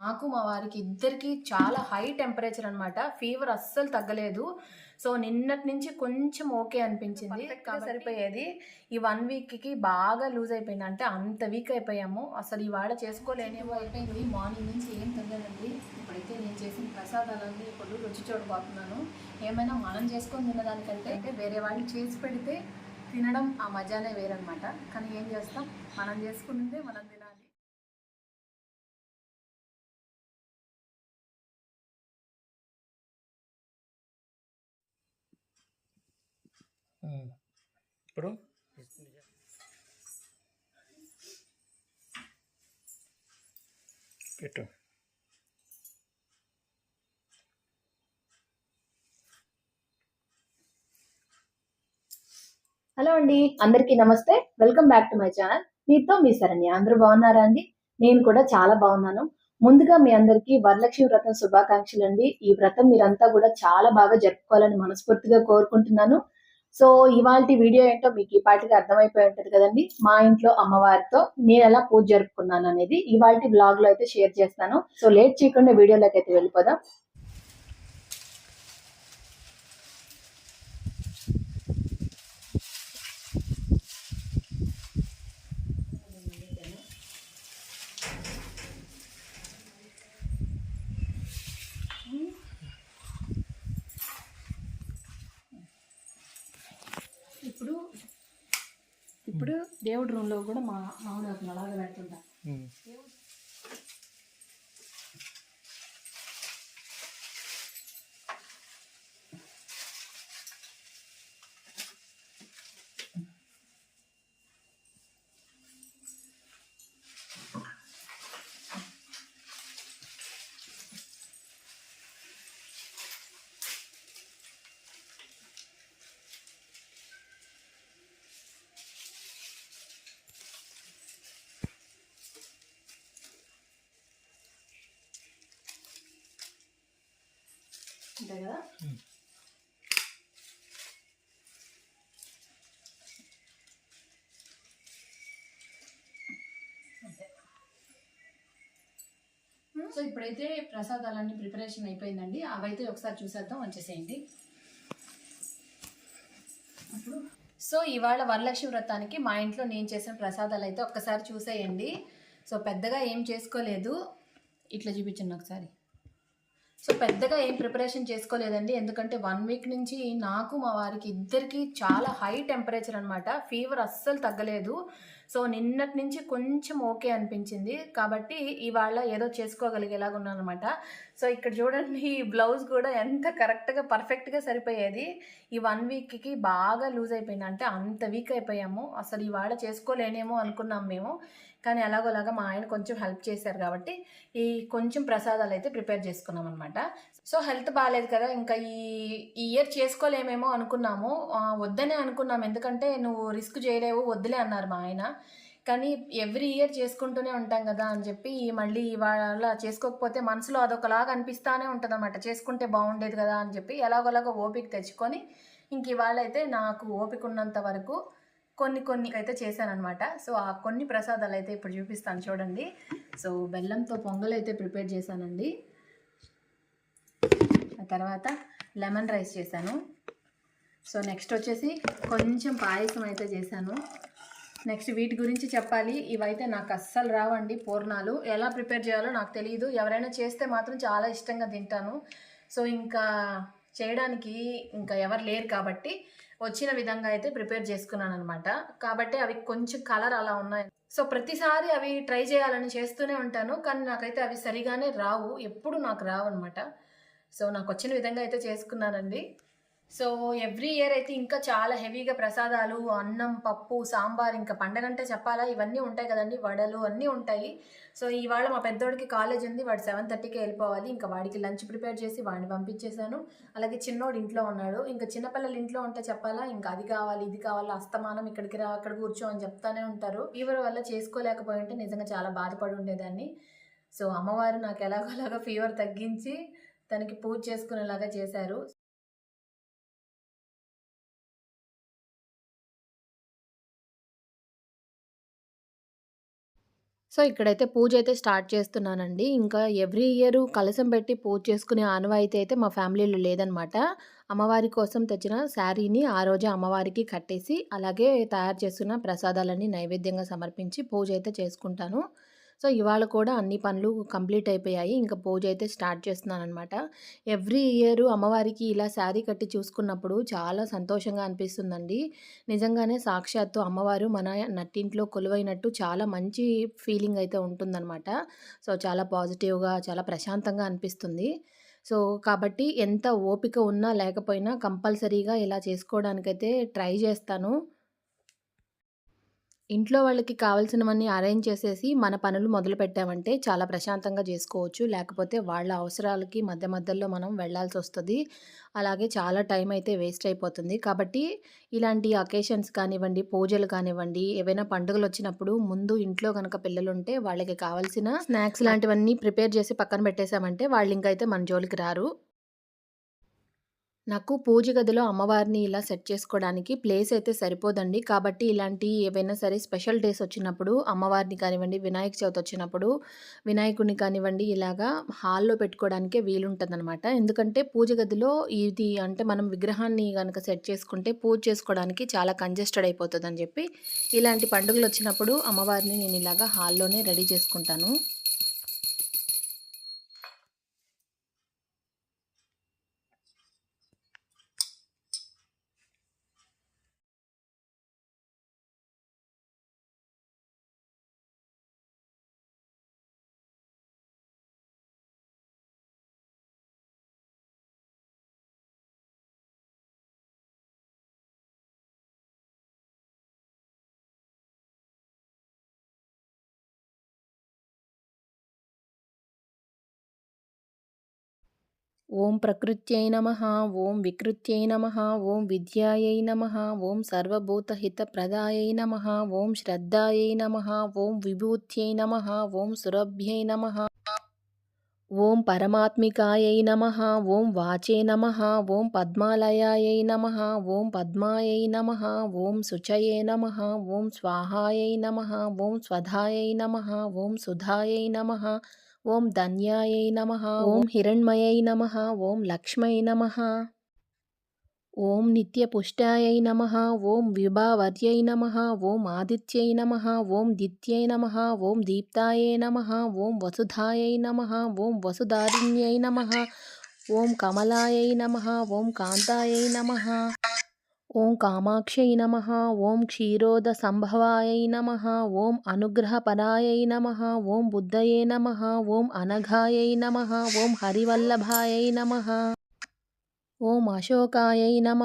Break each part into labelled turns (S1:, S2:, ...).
S1: నాకు మా వారికి ఇద్దరికి చాలా హై టెంపరేచర్ అనమాట ఫీవర్ అస్సలు తగ్గలేదు. సో నిన్నటి నుంచి కొంచెం ఓకే అనిపించింది. సరిపోయేది. ఈ వన్ వీక్కి బాగా లూజ్ అయిపోయింది. అంటే అంత వీక్ అయిపోయాము. అసలు ఇవాళ చేసుకోలేనేమో అయిపోయింది. మార్నింగ్ నుంచి ఏం తినలేదండి ఇప్పుడైతే నేను చేసిన ప్రసాదాలన్నీ ఇప్పుడు రుచి చూడబోతున్నాను. ఏమైనా మనం చేసుకొని తినదానికంటే అంటే వేరే వాళ్ళు చేసి పెడితే తినడం ఆ మజానే వేరనమాట కానీ ఏం చేస్తాం? మనం చేసుకుంటే మనం తినాలి.
S2: ఇప్పుడు? పెట్టు.
S3: హలో అండి అందరికీ నమస్తే. Welcome back to my channel మీతో మీ సరణి అందరూ బాగున్నారా అండి? నేను కూడా చాలా బాగున్నాను. ముందుగా మీ అందరికీ వరలక్ష్మి వ్రతం శుభాకాంక్షలు అండి ఈ వ్రతం మీరంతా కూడా చాలా బాగా జరుపుకోవాలని మనస్ఫూర్తిగా కోరుకుంటున్నాను. సో ఇవాళ వీడియో ఏంటో మీకు ఈ పాటికి అర్థమైపోయి ఉంటది కదండి. మా ఇంట్లో అమ్మవారితో నేను ఎలా పూజ జరుపుకున్నాను అనేది ఇవాళ బ్లాగ్లో అయితే షేర్ చేస్తాను. సో లేట్ చేయకుండా వీడియోలోకి అయితే వెళ్ళిపోదాం
S1: ఇప్పుడు ఇప్పుడు దేవుడి రూమ్లో కూడా మా మామూలు ఒక అలాగే పెడుతుంటా. సో ఇప్పుడైతే ప్రసాదాలన్నీ ప్రిపరేషన్ అయిపోయిందండి. అవైతే ఒకసారి చూసేద్దాం వచ్చేసేయండి. అప్పుడు సో ఇవాళ వరలక్ష్మి వ్రతానికి మా ఇంట్లో నేను చేసిన ప్రసాదాలు అయితే ఒక్కసారి చూసేయండి. సో పెద్దగా ఏం చేసుకోలేదు. ఇట్లా చూపించండి ఒకసారి. సో పెద్దగా ఏం ప్రిపరేషన్ చేసుకోలేదండి. ఎందుకంటే వన్ వీక్ నుంచి నాకు మా వారికి ఇద్దరికి చాలా హై టెంపరేచర్ అనమాట ఫీవర్ అస్సలు తగ్గలేదు. సో నిన్నటి నుంచి కొంచెం ఓకే అనిపించింది. కాబట్టి ఇవాళ ఏదో చేసుకోగలిగేలాగా ఉన్నాను అనమాట సో ఇక్కడ చూడండి ఈ బ్లౌజ్ కూడా ఎంత కరెక్ట్గా పర్ఫెక్ట్గా సరిపోయేది. ఈ వన్ వీక్కి బాగా లూజ్ అయిపోయింది. అంటే అంత వీక్ అయిపోయాము. అసలు ఇవాళ చేసుకోలేనేమో అనుకున్నాం మేము. కానీ ఎలాగోలాగా మా ఆయన కొంచెం హెల్ప్ చేశారు కాబట్టి ఈ కొంచెం ప్రసాదాలు అయితే ప్రిపేర్ చేసుకున్నాం అనమాట సో హెల్త్ బాగాలేదు కదా ఇంకా ఈ ఇయర్ చేసుకోలేమేమో అనుకున్నాము. వద్దనే అనుకున్నాం. ఎందుకంటే నువ్వు రిస్క్ చేయలేవు వద్దులే అన్నారు మా ఆయన. కానీ ఎవ్రీ ఇయర్ చేసుకుంటూనే ఉంటాం కదా అని చెప్పి మళ్ళీ ఇవాళ చేసుకోకపోతే మనసులో అదొకలాగా అనిపిస్తానే ఉంటుంది అనమాట చేసుకుంటే బాగుండేది కదా అని చెప్పి ఎలాగోలాగా ఓపిక తెచ్చుకొని ఇంక ఇవాళ అయితే నాకు ఓపిక ఉన్నంత వరకు కొన్ని కొన్ని అయితే చేశానమాట సో ఆ కొన్ని ప్రసాదాలు అయితే ఇప్పుడు చూపిస్తాను చూడండి. సో బెల్లంతో పొంగల్ అయితే ప్రిపేర్ చేశానండి. ఆ తర్వాత లెమన్ రైస్ చేశాను. సో నెక్స్ట్ వచ్చేసి కొంచెం పాయసం అయితే చేశాను. నెక్స్ట్ వీటి గురించి చెప్పాలి. ఇవైతే నాకు అస్సలు రావండి పూర్ణాలు. ఎలా ప్రిపేర్ చేయాలో నాకు తెలియదు ఎవరైనా చేస్తే మాత్రం చాలా ఇష్టంగా తింటాను. సో ఇంకా చేయడానికి ఇంకా ఎవరు లేరు కాబట్టి వచ్చిన విధంగా అయితే ప్రిపేర్ చేసుకున్నాను అనమాట కాబట్టి అవి కొంచెం కలర్ అలా ఉన్నాయి. సో ప్రతిసారి అవి ట్రై చేయాలని చేస్తూనే ఉంటాను. కానీ నాకైతే అవి సరిగానే రావు. ఎప్పుడు నాకు రావు అనమాట సో నాకు వచ్చిన విధంగా అయితే చేసుకున్నానండి. సో ఎవ్రీ ఇయర్ అయితే ఇంకా చాలా హెవీగా ప్రసాదాలు అన్నం పప్పు సాంబార్ ఇంకా పండగంటే చెప్పాలా? ఇవన్నీ ఉంటాయి కదండి వడలు అన్నీ ఉంటాయి. సో ఇవాళ మా పెద్దోడికి కాలేజ్ ఉంది వాడు సెవెన్ థర్టీకి వెళ్ళిపోవాలి. ఇంకా వాడికి లంచ్ ప్రిపేర్ చేసి వాడిని పంపించేశాను. అలాగే చిన్నోడు ఇంట్లో ఉన్నాడు. ఇంకా చిన్నపిల్లలు ఇంట్లో ఉంటే చెప్పాలా? ఇంకా అది కావాలి ఇది కావాలి అస్తమానం ఇక్కడికి రా అక్కడ కూర్చో అని చెప్తానే ఉంటారు. ఫీవర్ వల్ల చేసుకోలేకపోయి ఉంటే నిజంగా చాలా బాధపడి ఉండేదాన్ని. సో అమ్మవారు నాకు ఎలాగోలాగా ఫీవర్ తగ్గించి తనకి పూజ చేసుకునేలాగా చేశారు. సో, ఇక్కడైతే పూజ అయితే స్టార్ట్ చేస్తున్నానండి. ఇంకా ఎవ్రీ ఇయర్ కలశం పెట్టి పూజ చేసుకునే ఆనవాయితీ అయితే మా ఫ్యామిలీలో లేదనమాట. అమ్మవారి కోసం తెచ్చిన శారీని ఆ రోజే అమ్మవారికి కట్టేసి, అలాగే తయారు చేస్తున్న ప్రసాదాలన్నీ నైవేద్యంగా సమర్పించి పూజ అయితే చేసుకుంటాను. సో, ఇవాళ కూడా అన్ని పనులు కంప్లీట్ అయిపోయాయి. ఇంకా పూజ అయితే స్టార్ట్ చేస్తున్నాననమాట. ఎవ్రీ ఇయర్ అమ్మవారికి ఇలా శారీ కట్టి చూసుకున్నప్పుడు చాలా సంతోషంగా అనిపిస్తుందండి. నిజంగానే సాక్షాత్తు అమ్మవారు మన నట్టింట్లో కొలువైనట్టు చాలా మంచి ఫీలింగ్ అయితే ఉంటుందన్నమాట సో, చాలా పాజిటివ్‌గా, చాలా ప్రశాంతంగా అనిపిస్తుంది. సో, కాబట్టి ఎంత ఓపిక ఉన్నా లేకపోయినా కంపల్సరీగా ఇలా చేసుకోవడానికైతే ట్రై చేస్తాను. ఇంట్లో వాళ్ళకి కావాల్సినవన్నీ అరేంజ్ చేసేసి, మన పనులు మొదలుపెట్టామంటే చాలా ప్రశాంతంగా జేసుకోవచ్చు. లేకపోతే వాళ్ళ అవసరాలకి మధ్య మధ్యలో మనం వెళ్ళాల్సొస్తది. అలాగే చాలా టైం అయితే వేస్ట్ అయిపోతుంది. కాబట్టి ఇలాంటి అకేషన్స్ కానివ్వండి, పూజలు కానివ్వండి, ఏవైనా పండుగలొచ్చినప్పుడు ముందు ఇంట్లో గనక పిల్లలుంటే వాళ్ళకి కావాల్సిన స్నాక్స్ లాంటివన్నీ ప్రిపేర్ చేసి పక్కన పెట్టేసామంటే వాళ్ళింకైతే మన జోలికి రారు. నాకు పూజ గదిలో అమ్మవారిని ఇలా సెట్ చేసుకోవడానికి ప్లేస్ అయితే సరిపోదండి. కాబట్టి ఇలాంటి ఏవైనా సరే స్పెషల్ డేస్ వచ్చినప్పుడు అమ్మవారిని కానివ్వండి, వినాయక చవితి వచ్చినప్పుడు వినాయకుడిని కానివ్వండి ఇలాగా హాల్‌లో పెట్టుకోవడానికే వీలుంటుందన్నమాట ఎందుకంటే పూజ గదిలో ఇది అంటే మనం విగ్రహాన్ని కనుక సెట్ చేసుకుంటే పూజ చేసుకోవడానికి చాలా కంజెస్టెడ్ అయిపోతుందని చెప్పి ఇలాంటి పండుగలు వచ్చినప్పుడు అమ్మవారిని నేను ఇలాగా హాల్‌లోనే రెడీ చేసుకుంటాను. ఓం ప్రకృత్యై నమ ఓం వికృత్యై నమ ఓం విద్యాయై నమ ఓం సర్వభూతహితప్రదాయై నమ ఓం శ్రద్ధాయై నమ ఓం విభూత్యై నమ ఓం సురభ్యై నమ ఓం పరమాత్మికాయై నమ ఓం వాచే నమ ఓం పద్మాలయాయై నమ ఓం పద్మాయై నమ ఓం శుచయే నమ ఓం స్వాహాయై నమ ఓం స్వధాయై నమ ఓం సుధాయై నమ ఓం ధన్యాయై నమః ఓం హిరణ్మయై నమః ఓం లక్ష్మై నమః ఓం నిత్యపుష్టాయై నమః ఓం విభావర్యై నమః ఓం ఆదిత్యై నమః ఓం దిత్యై నమః ఓం దీప్తాయై నమః ఓం వసుధాయై నమః ఓం వసుధారిణ్యై నమః ఓం కమలాయై నమః ఓం కాంతాయై నమః ఓం కామాక్షై నమ ఓం క్షీరోదసంభవాయై నమ ఓం అనుగ్రహపరాయై నమ ఓం బుద్ధయే నమ ఓం అనఘాయై నమ ఓం హరివల్లభాయై నమ. ఓం అశోకాయై నమ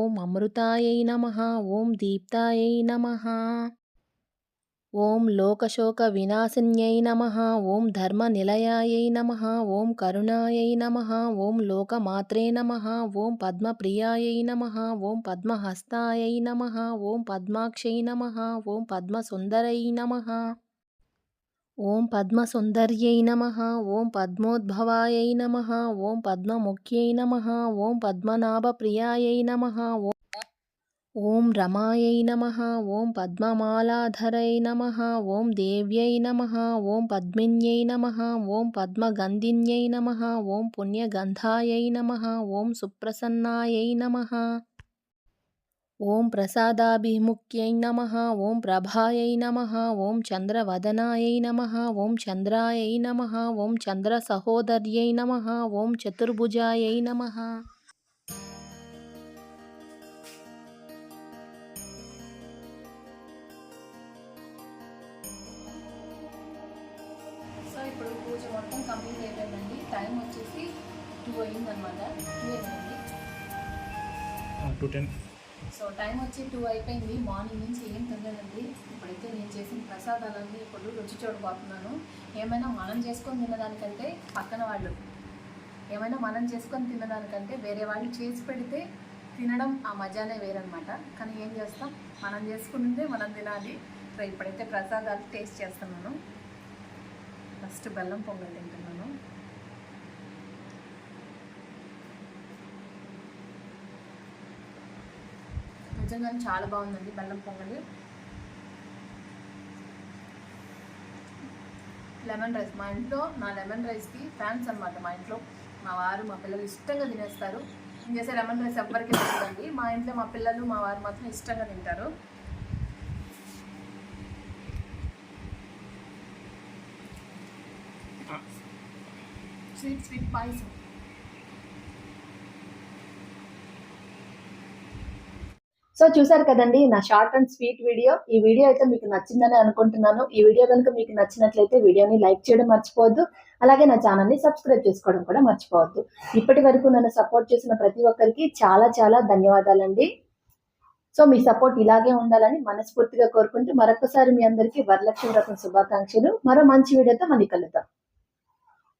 S1: ఓం అమృతాయై నమ ఓం దీప్తాయై నమ. ఓం లోకశోక వినాశిన్యై నమః ఓం ధర్మనిలయాయై నమః ఓం కరుణాయై నమః ఓం లోకమాత్రే నమః ఓం పద్మప్రియాయై నమః ఓం పద్మహస్తాయై నమః ఓం పద్మాక్షై నమః ఓం పద్మసుందరై నమః ఓం పద్మసుందర్యై నమః ఓం పద్మోద్భవాయై నమః ఓం పద్మముఖ్యై నమః ఓం పద్మనాభప్రియాయై నమః ఓం రమాయై నమ ఓం పద్మమాలాధరై నమ ఓం దేవ్యై నమ ఓం పద్మిన్యై నమ ఓం పద్మగంధిన్యై నమ ఓం పుణ్యగంధాయై నమ ఓం సుప్రసన్నాయై నమ ఓం ప్రసాదాభిముఖ్యై నమ ఓం ప్రభాయై నమ ఓం చంద్రవదనాయై నమ ఓం చంద్రాయై నమ ఓం చంద్రసహోదర్యై నమ ఓం చతుర్భుజాయై నమః మొత్తం కంప్లీట్ అయిపోయిందండి. టైం వచ్చేసి టూ అయిందనమాట టూ అయిందండి.
S2: టూ టెన్
S1: సో టైం వచ్చి టూ అయిపోయింది. మార్నింగ్ నుంచి ఏం తినలేదండి. ఇప్పుడైతే నేను చేసిన ప్రసాదాలన్నీ ఇప్పుడు రుచి చూడబోతున్నాను. ఏమైనా మనం చేసుకొని తినదానికంటే పక్కన వాళ్ళు ఏమైనా మనం చేసుకొని తినదానికంటే వేరే వాళ్ళు చేసి పెడితే తినడం ఆ మజానే వేరనమాట కానీ ఏం చేస్తాం? మనం చేసుకుంటే మనం తినాలి. సో ఇప్పుడైతే ప్రసాదాలు టేస్ట్ చేస్తున్నాను. ఫస్ట్ బెల్లం పొంగల్ తింటున్నాను. నిజంగానే చాలా బాగుందండి బెల్లం పొంగలి.
S4: లెమన్ రైస్ మా ఇంట్లో నా లెమన్ రైస్కి ఫ్యాన్స్ అన్నమాట. మా ఇంట్లో మా వారు మా పిల్లలు ఇష్టంగా తినేస్తారు. నేను చేసే లెమన్ రైస్ ఎవ్వరికి నచ్చదండి. మా ఇంట్లో మా పిల్లలు మా వారు మాత్రం ఇష్టంగా తింటారు. స్వీట్ స్వీట్ పాయసం
S1: సో చూసారు కదండి నా షార్ట్ అండ్ స్వీట్ వీడియో ఈ వీడియో అయితే మీకు నచ్చిందని అనుకుంటున్నాను. ఈ వీడియో కనుక మీకు నచ్చినట్లయితే వీడియోని లైక్ చేయడం మర్చిపోవద్దు. అలాగే నా ఛానల్ని సబ్స్క్రైబ్ చేసుకోవడం కూడా మర్చిపోవద్దు. ఇప్పటి వరకు నన్ను సపోర్ట్ చేసిన ప్రతి ఒక్కరికి చాలా చాలా ధన్యవాదాలండి. సో మీ సపోర్ట్ ఇలాగే ఉండాలని మనస్ఫూర్తిగా కోరుకుంటూ మరొకసారి మీ అందరికీ వరలక్ష్మి రకం శుభాకాంక్షలు. మరో మంచి వీడియోతో మళ్ళీ కలుద్దాం.